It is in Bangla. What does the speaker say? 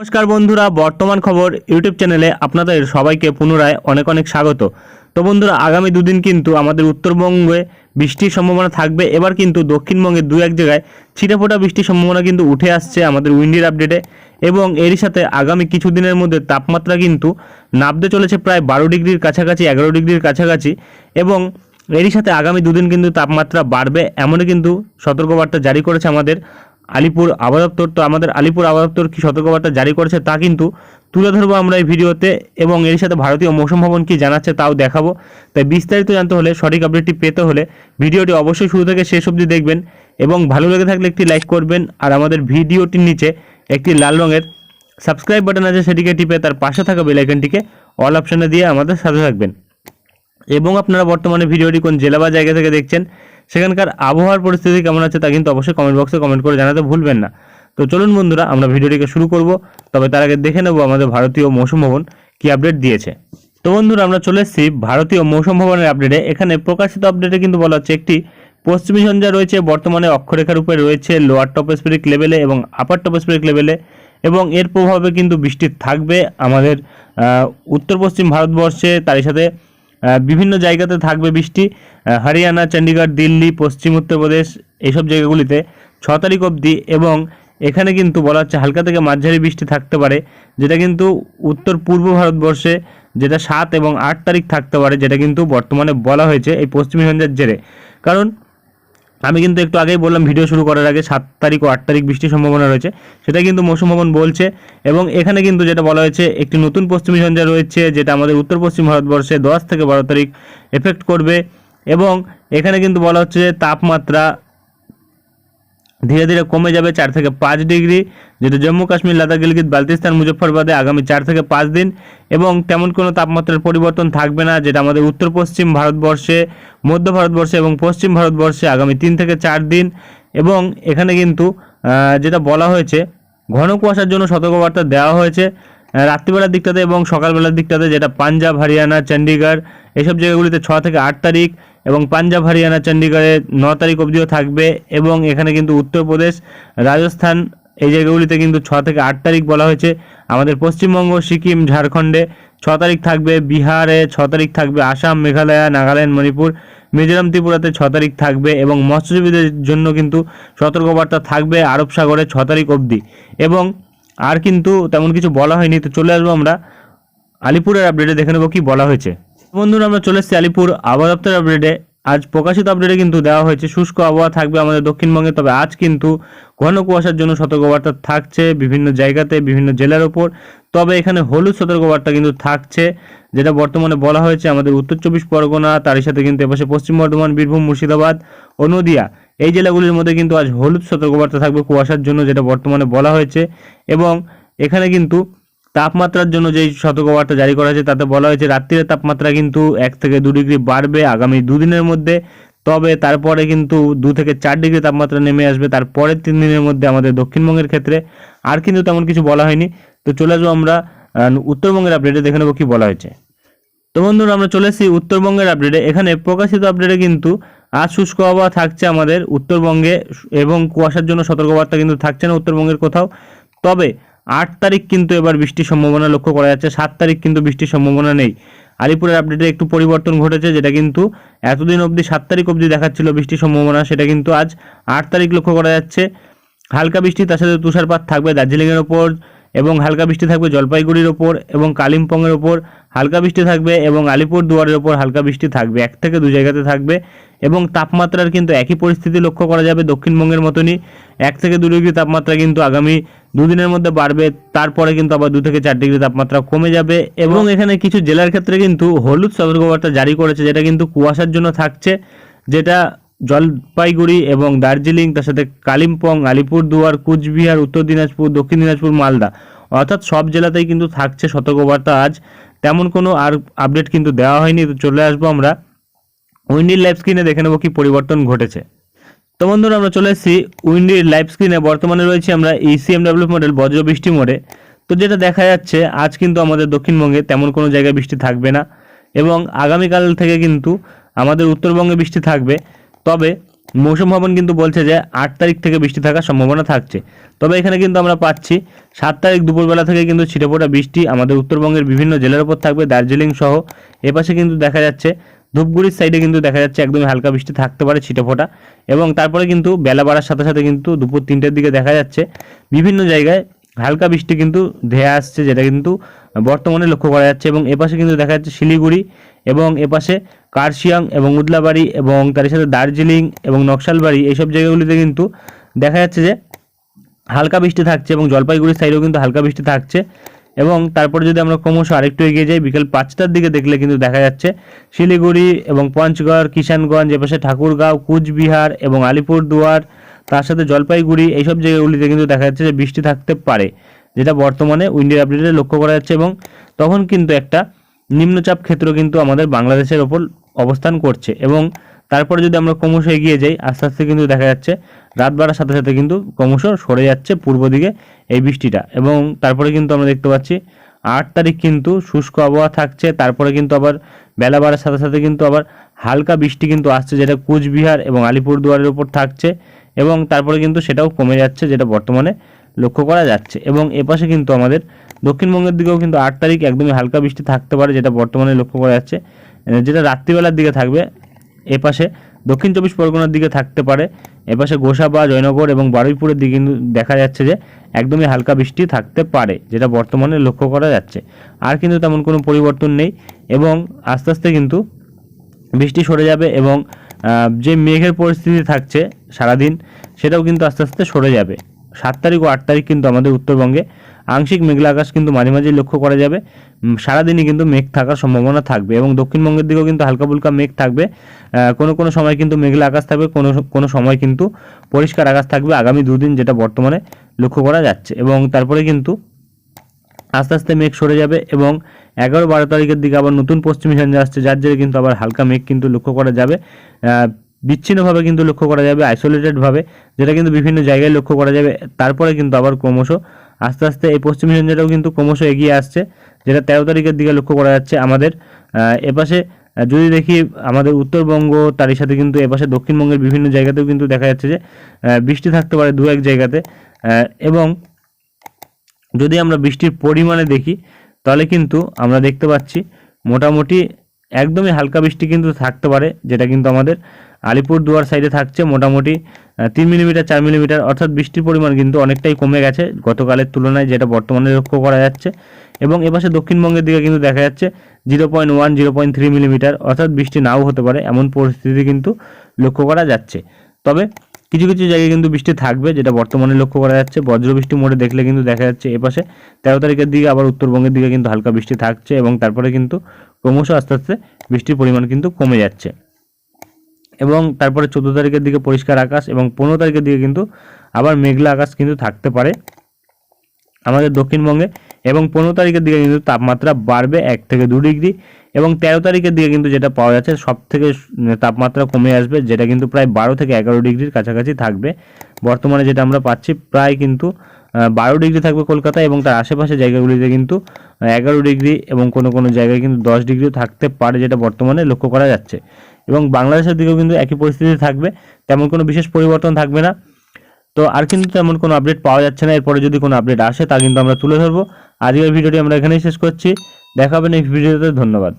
নমস্কার বন্ধুরা, বর্তমান খবর ইউটিউব চ্যানেলে আপনাদের সবাইকে পুনরায় অনেক অনেক স্বাগত। তো বন্ধুরা, আগামী দুদিন কিন্তু আমাদের উত্তরবঙ্গে বৃষ্টির সম্ভাবনা থাকবে। এবার কিন্তু দক্ষিণবঙ্গের দু এক জায়গায় ছিটেফোঁটা বৃষ্টির সম্ভাবনা কিন্তু উঠে আসছে আমাদের উইন্ডির আপডেটে। এবং এরই সাথে আগামী কিছু দিনের মধ্যে তাপমাত্রা কিন্তু নামতে চলেছে প্রায় বারো ডিগ্রির কাছাকাছি, এগারো ডিগ্রির কাছাকাছি। এবং এরই সাথে আগামী দুদিন কিন্তু তাপমাত্রা বাড়বে, এমনই কিন্তু সতর্কবার্তা জারি করেছে আমাদের আলিপুর আবহাওয়া তো আমাদের আলিপুর আবহাওয়া দপ্তর কি সতর্কবার্তা জারি করেছে তা কিন্তু তুলে ধরবো আমরা এই ভিডিওতে এবং এর সাথে ভারতীয় মৌসুম ভবন কী জানাচ্ছে তাও দেখাবো। তাই বিস্তারিত জানতে হলে সঠিক আপডেটটি পেতে হলে ভিডিওটি অবশ্যই শুরু থেকে শেষ অবধি দেখবেন এবং ভালো লেগে থাকলে একটি লাইক করবেন আর আমাদের ভিডিওটির নিচে একটি লাল রঙের সাবস্ক্রাইব বাটন আছে সেটিকে টিপে তার পাশে থাকা বেলাইকনটিকে অল অপশানে দিয়ে আমাদের সাথে থাকবেন। এবং আপনারা বর্তমানে ভিডিওটি কোন জেলা বা জায়গা থেকে দেখছেন সেখানকার আবহাওয়ার পরিস্থিতি কেমন আছে তা কিন্তু অবশ্যই কমেন্ট বক্সে কমেন্ট করে জানাতে ভুলবেন না। তো চলুন বন্ধুরা, আমরা ভিডিওটিকে শুরু করব। তবে তার আগে দেখে নেব আমাদের ভারতীয় মৌসুম ভবন কী আপডেট দিয়েছে। তো বন্ধুরা, আমরা চলে এসেছি ভারতীয় মৌসুম ভবনের আপডেটে এখানে প্রকাশিত আপডেটে কিন্তু বলা হচ্ছে একটি পশ্চিমী ঝঞ্ঝা রয়েছে, বর্তমানে অক্ষরেখার উপরে রয়েছে লোয়ার টপোস্ফেরিক লেভেলে এবং আপার টপোস্ফেরিক লেভেলে এবং এর প্রভাবে কিন্তু বৃষ্টি থাকবে। আমাদের উত্তর পশ্চিম ভারতবর্ষে তারই সাথে বিভিন্ন জায়গাতে থাকবে বৃষ্টি। হরিয়ানা চণ্ডীগড় দিল্লি, পশ্চিম উত্তরপ্রদেশ এইসব জায়গাগুলিতে ছ তারিখ অবধি এবং এখানে কিন্তু বলা হচ্ছে হালকা থেকে মাঝারি বৃষ্টি থাকতে পারে, যেটা কিন্তু উত্তর পূর্ব ভারতবর্ষে যেটা সাত এবং আট তারিখ থাকতে পারে, যেটা কিন্তু বর্তমানে বলা হয়েছে এই পশ্চিমী ঝঞ্ঝার জেরে। কারণ আমি কিন্তু একটু আগেই বললাম, ভিডিও শুরু করার আগে সাত তারিখ ও আট তারিখ বৃষ্টির সম্ভাবনা রয়েছে। সেটা কিন্তু মৌসুম ভবন বলছে এবং এখানে কিন্তু যেটা বলা হয়েছে, একটি নতুন পশ্চিমী ঝঞ্ঝা রয়েছে, যেটা আমাদের উত্তর পশ্চিম ভারতবর্ষে দশ থেকে বারো তারিখ এফেক্ট করবে এবং এখানে কিন্তু বলা হচ্ছে তাপমাত্রা ধীরে ধীরে কমে যাবে চার থেকে পাঁচ ডিগ্রি। যেটা জম্মু কাশ্মীর, লাদাখ, গিলগিত বালতিস্তান মুজফ্ফরবাদে আগামী চার থেকে পাঁচ দিন এবং তেমন কোনো তাপমাত্রার পরিবর্তন থাকবে না, যেটা আমাদের উত্তর পশ্চিম ভারতবর্ষে, মধ্য ভারতবর্ষে এবং পশ্চিম ভারতবর্ষে আগামী তিন থেকে চার দিন। এবং এখানে কিন্তু যেটা বলা হয়েছে, ঘন কুয়াশার জন্য সতর্কবার্তা দেওয়া হয়েছে। রাত্রিবেলার দিকটাতে এবং সকালবেলার দিকটাতে যেটা পাঞ্জাব, হরিয়ানা চণ্ডীগড় এসব জায়গাগুলিতে ছ থেকে আট তারিখ। এবং পাঞ্জাব, হরিয়ানা চণ্ডীগড়ে ন তারিখ অবধিও থাকবে এবং এখানে কিন্তু উত্তরপ্রদেশ, রাজস্থান, এই জায়গাগুলিতে কিন্তু ছ থেকে আট তারিখ বলা হয়েছে। আমাদের পশ্চিমবঙ্গ, সিকিম, ঝাড়খণ্ডে ছ তারিখ থাকবে, বিহারে ছ তারিখ থাকবে, আসাম, মেঘালয়, নাগাল্যান্ড, মণিপুর, মিজোরাম, ত্রিপুরাতে ছ তারিখ থাকবে এবং মৎস্যজীবীদের জন্য কিন্তু সতর্কবার্তা থাকবে আরব সাগরে ছ তারিখ অবধি। এবং আর কিন্তু তেমন কিছু বলা হয়নি, তো চলে আসব আমরা আলিপুরের আপডেটে দেখে নেব কি বলা হয়েছে। বন্ধুরা, আমরা চলে এসেছি আলিপুর আবহাওয়া দপ্তর আপডেটে আজ প্রকাশিত আপডেটে কিন্তু দেওয়া হয়েছে, শুষ্ক আবহাওয়া থাকবে আমাদের দক্ষিণবঙ্গে, তবে আজ কিন্তু ঘন কুয়াশার জন্য সতর্কবার্তা থাকছে বিভিন্ন জায়গাতে, বিভিন্ন জেলার ওপর তবে এখানে হলুদ সতর্কবার্তা কিন্তু থাকছে, যেটা বর্তমানে বলা হয়েছে আমাদের উত্তর চব্বিশ পরগনা, তারই সাথে কিন্তু এপাশে পশ্চিম বর্ধমান, বীরভূম, মুর্শিদাবাদ ও নদিয়া। এই জেলাগুলির মধ্যে কিন্তু আজ হলুদ সতর্কবার্তা থাকবে কুয়াশার জন্য, যেটা বর্তমানে বলা হয়েছে। এবং এখানে কিন্তু তাপমাত্রার জন্য যেই সতর্কবার্তা জারি করা হয়েছে, তাতে বলা হয়েছে রাত্রির তাপমাত্রা কিন্তু এক থেকে দু ডিগ্রি বাড়বে আগামী দুদিনের মধ্যে। তবে তারপরে কিন্তু দু থেকে চার ডিগ্রি তাপমাত্রা নেমে আসবে তারপরের তিন দিনের মধ্যে আমাদের দক্ষিণবঙ্গের ক্ষেত্রে। আর কিন্তু তেমন কিছু বলা হয়নি। তো চলে আসব আমরা উত্তরবঙ্গের আপডেটে দেখে নেব কি বলা হয়েছে। তো বন্ধুরা, আমরা চলে এসেছি উত্তরবঙ্গের আপডেটে এখানে প্রকাশিত আপডেটে কিন্তু আজ শুষ্ক আবহাওয়া থাকছে আমাদের উত্তরবঙ্গে এবং কুয়াশার জন্য সতর্কবার্তা কিন্তু থাকছে না উত্তরবঙ্গের কোথাও। তবে আট তারিখ কিন্তু এবার বৃষ্টির সম্ভাবনা লক্ষ্য করা যাচ্ছে, সাত তারিখ কিন্তু বৃষ্টির সম্ভাবনা নেই। আলিপুরের আপডেটে একটু পরিবর্তন ঘটেছে, যেটা কিন্তু এতদিন অবধি সাত তারিখ অবধি দেখাচ্ছিল বৃষ্টির সম্ভাবনা, সেটা কিন্তু আজ আট তারিখ লক্ষ্য করা যাচ্ছে। হালকা বৃষ্টি, তার সাথে তুষারপাত থাকবে, দার্জিলিংয়ের ওপর এবং হালকা বৃষ্টি থাকবে জলপাইগুড়ির ওপর এবং কালিম্পংয়ের ওপর হালকা বৃষ্টি থাকবে এবং আলিপুর দুয়ারের ওপর হালকা বৃষ্টি থাকবে। এক থেকে দু জায়গাতে থাকবে এবং তাপমাত্রার কিন্তু একই পরিস্থিতি লক্ষ্য করা যাবে দক্ষিণবঙ্গের মতনই। এক থেকে দু ডিগ্রি তাপমাত্রা কিন্তু আগামী দুদিনের মধ্যে বাড়বে, তারপরে কিন্তু আবার দু থেকে চার ডিগ্রি তাপমাত্রা কমে যাবে এবং এখানে কিছু জেলার ক্ষেত্রে কিন্তু হলুদ সতর্কবার্তা জারি করেছে, যেটা কিন্তু কুয়াশার জন্য থাকছে, যেটা জলপাইগুড়ি এবং দার্জিলিং, তার সাথে কালিম্পং, আলিপুরদুয়ার, কুচবিহার, উত্তর দিনাজপুর, দক্ষিণ দিনাজপুর, মালদা। অর্থাৎ সব জেলাতেই কিন্তু থাকছে সতর্কবার্তা আজ। তেমন কোনো আর আপডেট কিন্তু দেওয়া হয়নি। তো চলে আসব আমরা উইন্ডির লাইভ স্ক্রিনে, দেখে নেব কি পরিবর্তন ঘটেছে। তো বন্ধুরা, আমরা চলে এসেছি উইন্ডির লাইভ স্ক্রিনে। বর্তমানে রয়েছে আমরা E ইসিএমডাব্লিউ মডেল বজ্র বৃষ্টি মোডে। তো যেটা দেখা যাচ্ছে, আজ কিন্তু আমাদের দক্ষিণবঙ্গে তেমন কোনো জায়গায় বৃষ্টি থাকবে না। এবং আগামীকাল থেকে কিন্তু আমাদের উত্তরবঙ্গে বৃষ্টি থাকবে। তবে মৌসুম ভবন কিন্তু বলছে যে আট তারিখ থেকে বৃষ্টি থাকার সম্ভাবনা থাকছে। তবে এখানে কিন্তু আমরা পাচ্ছি সাত তারিখ দুপুরবেলা থেকে কিন্তু ছিটেফোঁটা বৃষ্টি আমাদের উত্তরবঙ্গের বিভিন্ন জেলার উপর থাকবে, দার্জিলিং সহ এপাশে কিন্তু দেখা যাচ্ছে ধূপগুড়ির সাইডে কিন্তু দেখা যাচ্ছে একদমই হালকা বৃষ্টি থাকতে পারে ছিটেফোঁটা এবং তারপরে কিন্তু বেলা বাড়ার সাথে সাথে কিন্তু দুপুর তিনটের দিকে দেখা যাচ্ছে বিভিন্ন জায়গায় হালকা বৃষ্টি কিন্তু ধেয়ে আসছে, যেটা কিন্তু বর্তমানে লক্ষ্য করা যাচ্ছে এবং এপাশে কিন্তু দেখা যাচ্ছে শিলিগুড়ি এবং এপাশে কার্শিয়াং এবং উদলাবাড়ি এবং তার সাথে দার্জিলিং এবং নকশালবাড়ি এইসব জায়গাগুলিতে কিন্তু দেখা যাচ্ছে যে হালকা বৃষ্টি থাকছে এবং জলপাইগুড়ির সাইডেও কিন্তু হালকা বৃষ্টি থাকছে। এবং তারপরে যদি আমরা ক্রমশ আরেকটু এগিয়ে যাই, বিকেল পাঁচটার দিকে দেখলে কিন্তু দেখা যাচ্ছে শিলিগুড়ি এবং পঞ্চগড়, কিষানগঞ্জ এপাশে ঠাকুরগাঁও, কুচবিহার এবং আলিপুরদুয়ার, তার সাথে জলপাইগুড়ি এইসব জায়গাগুলিতে কিন্তু দেখা যাচ্ছে যে বৃষ্টি থাকতে পারে, যেটা বর্তমানে উইন্ডের আপডেটে লক্ষ্য করা যাচ্ছে এবং তখন কিন্তু একটা নিম্নচাপ ক্ষেত্র কিন্তু আমাদের বাংলাদেশের ওপর অবস্থান করছে এবং তারপরে যদি আমরা ক্রমশ এগিয়ে যাই, আস্তে আস্তে কিন্তু দেখা যাচ্ছে রাত বাড়ার সাথে সাথে কিন্তু ক্রমশ সরে যাচ্ছে পূর্ব দিকে এই বৃষ্টিটা। এবং তারপরে কিন্তু আমরা দেখতে পাচ্ছি আট তারিখ কিন্তু শুষ্ক আবহাওয়া থাকছে, তারপরে কিন্তু আবার বেলা বাড়ার সাথে সাথে কিন্তু আবার হালকা বৃষ্টি কিন্তু আসছে যেটা কুচবিহার এবং আলিপুরদুয়ারের উপর থাকছে এবং তারপরে কিন্তু সেটাও কমে যাচ্ছে যেটা বর্তমানে লক্ষ্য করা যাচ্ছে। এবং এপাশে কিন্তু আমাদের দক্ষিণবঙ্গের দিকেও কিন্তু আট তারিখ একদমই হালকা বৃষ্টি থাকতে পারে, যেটা বর্তমানে লক্ষ্য করা যাচ্ছে। যেটা রাত্রিবেলার দিকে থাকবে এপাশে দক্ষিণ চব্বিশ পরগনার দিকে থাকতে পারে। এপাশে গোসাবা, জয়নগর এবং বারুইপুরের দিকে কিন্তু দেখা যাচ্ছে যে একদমই হালকা বৃষ্টি থাকতে পারে, যেটা বর্তমানে লক্ষ্য করা যাচ্ছে। আর কিন্তু তেমন কোনো পরিবর্তন নেই এবং আস্তে আস্তে কিন্তু বৃষ্টি সরে যাবে এবং যে মেঘের পরিস্থিতি থাকছে সারাদিন, সেটাও কিন্তু আস্তে আস্তে সরে যাবে। সাত তারিখ ও আট তারিখ কিন্তু আমাদের উত্তরবঙ্গে। আংশিক মেঘলা আকাশ কিন্তু মাঝে মাঝে লক্ষ্য করা যাবে। সারাদিনই কিন্তু মেঘ থাকার সম্ভাবনা থাকবে এবং দক্ষিণবঙ্গের দিকেও কিন্তু হালকা ফুলকা মেঘ থাকবে। কোনো কোনো সময় কিন্তু মেঘলা আকাশ থাকবে, কোনো কোনো সময় কিন্তু পরিষ্কার আকাশ থাকবে আগামী দুদিন যেটা বর্তমানে লক্ষ্য করা যাচ্ছে এবং তারপরে কিন্তু আস্তে আস্তে মেঘ সরে যাবে এবং এগারো বারো তারিখের দিকে আবার নতুন পশ্চিমী ঝঞ্ঝা আসছে, যার জেরে কিন্তু আবার হালকা মেঘ কিন্তু লক্ষ্য করা যাবে। বিচ্ছিন্নভাবে কিন্তু লক্ষ্য করা যাবে আইসোলেটেডভাবে যেটা কিন্তু বিভিন্ন জায়গায় লক্ষ্য করা যাবে, তারপরে কিন্তু আবার ক্রমশ আস্তে আস্তে এই পশ্চিম ঝঞ্ঝাটাও কিন্তু ক্রমশ এগিয়ে আসছে, যেটা তেরো তারিখের দিকে লক্ষ্য করা যাচ্ছে আমাদের। এপাশে যদি দেখি আমাদের উত্তরবঙ্গ, তারই সাথে কিন্তু এপাশে দক্ষিণবঙ্গের বিভিন্ন জায়গাতেও কিন্তু দেখা যাচ্ছে যে বৃষ্টি থাকতে পারে দু এক জায়গাতে। এবং যদি আমরা বৃষ্টির পরিমাণে দেখি, তাহলে কিন্তু আমরা দেখতে পাচ্ছি মোটামুটি একদমই হালকা বৃষ্টি কিন্তু থাকতে পারে, যেটা কিন্তু আমাদের আলিপুরদুয়ার সাইডে থাকছে মোটামুটি তিন মিলিমিটার চার মিলিমিটার অর্থাৎ বৃষ্টির পরিমাণ কিন্তু অনেকটাই কমে গেছে গতকালের তুলনায়, যেটা বর্তমানে লক্ষ্য করা যাচ্ছে। এবং এপাশে দক্ষিণবঙ্গের দিকে কিন্তু দেখা যাচ্ছে zero point one zero point three millimetre অর্থাৎ বৃষ্টি নাও হতে পারে, এমন পরিস্থিতি কিন্তু লক্ষ্য করা যাচ্ছে। তবে কিছু কিছু জায়গায় কিন্তু বৃষ্টি থাকবে, যেটা বর্তমানে লক্ষ্য করা যাচ্ছে। বজ্রবৃষ্টি মোড়ে দেখলে কিন্তু দেখা যাচ্ছে এপাশে তেরো তারিখের দিকে আবার উত্তরবঙ্গের দিকে কিন্তু হালকা বৃষ্টি থাকছে এবং তারপরে কিন্তু ক্রমশ আস্তে আস্তে বৃষ্টির পরিমাণ কিন্তু কমে যাচ্ছে। এবং তারপরে চোদ্দ তারিখের দিকে পরিষ্কার আকাশ এবং পনেরো তারিখের দিকে কিন্তু আবার মেঘলা আকাশ কিন্তু থাকতে পারে আমাদের দক্ষিণবঙ্গে। এবং পনেরো তারিখের দিকে কিন্তু তাপমাত্রা বাড়বে এক থেকে দু ডিগ্রি এবং তেরো তারিখের দিকে কিন্তু যেটা পাওয়া যাচ্ছে সব থেকে তাপমাত্রা কমে আসবে যেটা কিন্তু প্রায় বারো থেকে এগারো ডিগ্রির কাছাকাছি থাকবে। বর্তমানে যেটা আমরা পাচ্ছি প্রায় কিন্তু বারো ডিগ্রি থাকবে কলকাতা এবং তার আশেপাশে জায়গাগুলিতে কিন্তু এগারো ডিগ্রি এবং কোনো কোনো জায়গায় কিন্তু দশ ডিগ্রিও থাকতে পারে যেটা বর্তমানে লক্ষ্য করা যাচ্ছে। এবং বাংলাদেশের দিকেও কিন্তু একই পরিস্থিতি থাকবে, তেমন কোনো বিশেষ পরিবর্তন থাকবে না। তো আর কিন্তু তেমন কোনো আপডেট পাওয়া যাচ্ছে না, এরপরে যদি কোনো আপডেট আসে তা কিন্তু আমরা তুলে ধরবো। আজকের ভিডিওটি আমরা এখানেই শেষ করছি। দেখা হবে নেক্সট ভিডিওতে ধন্যবাদ।